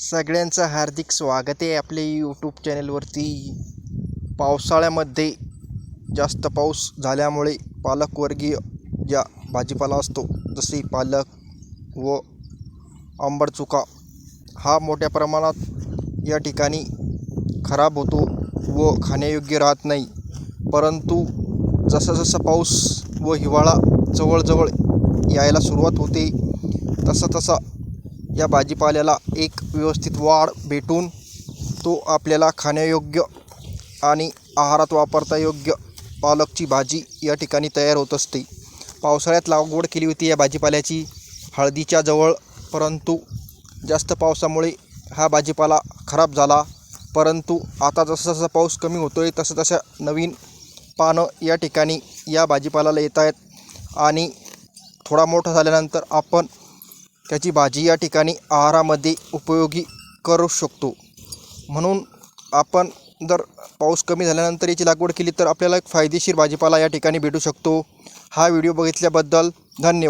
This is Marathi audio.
सगळ्यांचं हार्दिक स्वागत आहे आपल्या यूट्यूब चॅनलवरती पावसाळ्यामध्ये जास्त पाऊस झाल्यामुळे पालकवर्गीय ज्या भाजीपाला असतो जसे पालक व आंबट चुका हा मोठ्या प्रमाणात या ठिकाणी खराब होतो व खाण्यायोग्य राहत नाही. परंतु जसा जसा पाऊस व हिवाळा जवळजवळ यायला सुरुवात होते तसा तसा या भाजीपाल्याला एक व्यवस्थित वाढ भेटून तो आपल्याला खाण्यायोग्य आणि आहारात वापरता योग्य पालकची भाजी या ठिकाणी तयार होत असते. पावसाळ्यात लागवड केली होती या भाजीपाल्याची. हळदीच्या जवळ परंतु जास्त पावसामुळे हा भाजीपाला खराब झाला. परंतु आता जसा जसा पाऊस कमी होतो आहे तसं तशा नवीन पानं या ठिकाणी या भाजीपाल्याला येत आहेत आणि थोडा मोठा झाल्यानंतर आपण त्याची भाजी या ठिकाणी आहारामध्ये उपयोगी करू शकतो. म्हणून आपण जर पाऊस कमी झाल्यानंतर याची लागवड केली तर आपल्याला एक फायदेशीर भाजीपाला या ठिकाणी भेटू शकतो. हा व्हिडिओ बघितल्याबद्दल धन्यवाद.